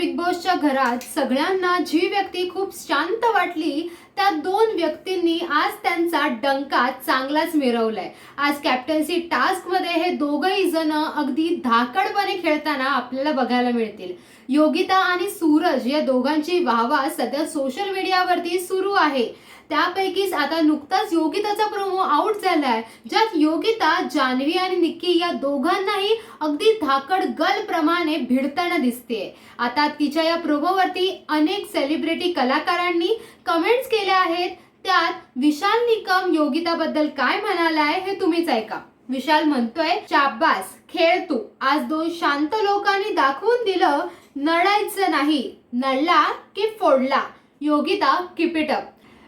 Big बॉसच्या घरात सगळ्यांना जी व्यक्ती खूप शांत वाटली त्या दोन व्यक्तींनी आज त्यांचा डंका चांगलाच मिरवलाय. आज कॅप्टन्सी टास्कमध्ये हे दोघही जण अगदी धाकडपणे खेळताना आपल्याला बघायला मिळतील. योगिता आणि सूरज या दोघांची वाहवा सध्या सोशल मीडियावरती सुरू आहे. त्यापैकीच आता नुकताच योगिताचा प्रोमो आउट झालाय. ज्यात योगिता जान्हवी आणि निक्की या दोघांनाही अगदी धाकड गल प्रमाणे भिडताना दिसते आता तिच्या या प्रोमोवरती अनेक सेलिब्रिटी कलाकारांनी कमेंट्स केल्या आहेत. त्यात विशाल निकम योगिताबद्दल काय म्हणालाय हे तुम्हीच ऐका. विशाल म्हणतोय शाब्बास खेळ तू. आज दोन शांत लोकांनी दाखवून दिलं नडायचं नाही. नडला की फोडला. योगिता किपिटअप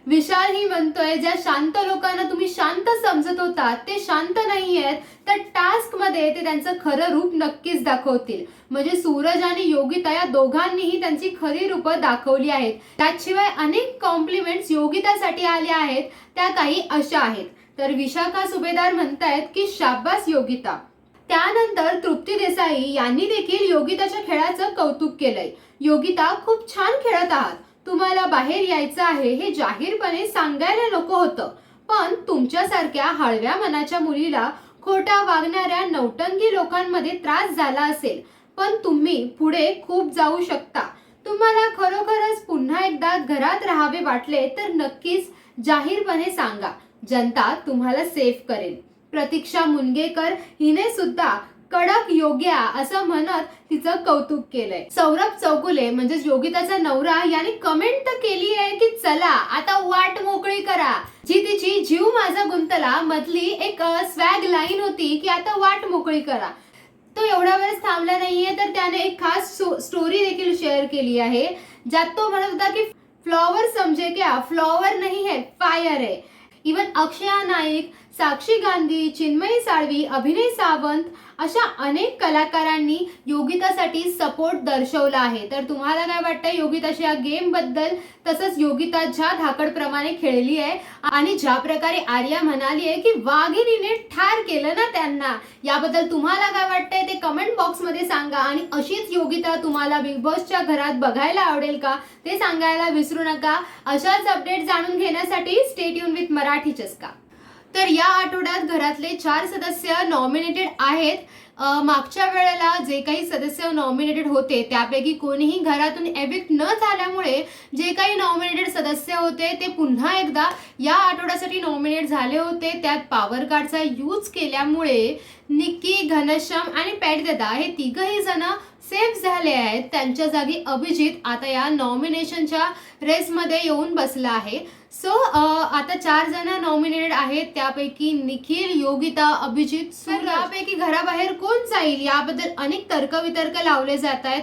विशाल ही म्हणतोय ज्या शांत लोकांना तुम्ही शांत समजत होता ते शांत नाही आहेत तर टास्कमध्ये ते त्यांचं खरं रूप नक्कीच दाखवतील. म्हणजे सूरज आणि योगिता या दोघांनीही त्यांची खरी रूपं दाखवली आहेत. त्याशिवाय अनेक कॉम्प्लिमेंट्स योगितासाठी आल्या आहेत त्या काही अशा आहेत. तर विशाखा सुभेदार म्हणतायत की शाब्बास योगिता. त्यानंतर तृप्ती देसाई यांनी देखील योगिताच्या खेळाचं कौतुक केलंय. योगिता खूप छान खेळत आहात. तुम्हाला बाहेर यायचं आहे हे जाहीरपणे सांगायला नको होतं. पण तुमच्यासारख्या हळव्या मनाच्या मुलीला खोटा वागणाऱ्या नौटंगी लोकांमध्ये त्रास झाला असेल. पण तुम्ही पुढे खूप जाऊ शकता. तुम्हाला खरोखरच पुन्हा एकदा घरात राहावे वाटले तर नक्कीच जाहीरपणे सांगा. जनता तुम्हाला सेफ करेल. प्रतीक्षा मुनगेकर हिने सुद्धा कडक योग्या असं म्हणत तिचं कौतुक केलंय. सौरभ चौगुले म्हणजेच योगिताचा नवरा याने कमेंट तर केली आहे की चला आता वाट मोकळी करा. जी तिची जीव माझा गुंतला मधली एक स्वॅग लाईन होती की आता वाट मोकळी करा. तो एवढा वेळेस थांबला नाहीये तर त्याने एक खास स्टोरी देखील शेअर केली आहे ज्यात तो म्हणत होता की फ्लॉवर समजे क्या? फ्लॉवर नाही है फायर है. इवन अक्षया नाईक साक्षी गांधी चिन्मयी साळवी अभिनय सावंत अशा अनेक कलाकारांनी योगितासाठी सपोर्ट दर्शवला आहे. तर तुम्हाला काय वाटतं योगिताच्या या गेमबद्दल तसंच योगिता ज्या धाकडप्रमाणे खेळली आहे आणि ज्या प्रकारे आर्या म्हणाली आहे की वाघिणीने ठार केलं ना त्यांना याबद्दल तुम्हाला काय वाटतंय ते कमेंट बॉक्समध्ये सांगा. आणि अशीच योगिता तुम्हाला बिग बॉसच्या घरात बघायला आवडेल का ते सांगायला विसरू नका. अशाच अपडेट जाणून घेण्यासाठी स्टेट युन विथ मराठी चस्का. तर या आठवड्यात घरातले चार सदस्य नॉमिनेटेड आहेत. मागच्या वेळेला जे काही सदस्य नॉमिनेटेड होते त्यापैकी कोणीही घरातून एविक्ट न झाल्यामुळे जे काही नॉमिनेटेड सदस्य होते ते पुन्हा एकदा या आठवड्यासाठी नॉमिनेट झाले होते. त्यात पॉवर कार्डचा यूज केल्यामुळे निक्की घनश्याम आणि पॅटदेदा हे तिघही जण सेफ झाले आहेत. त्यांच्या जागी अभिजित आता या नॉमिनेशनच्या रेसमध्ये येऊन बसला आहे. सो आता चार जण नॉमिनेटेड आहेत. त्यापैकी निखिल योगिता अभिजित यापैकी घराबाहेर कोण जाईल? याबद्दल अनेक तर्कवितर्क लावले जात आहेत.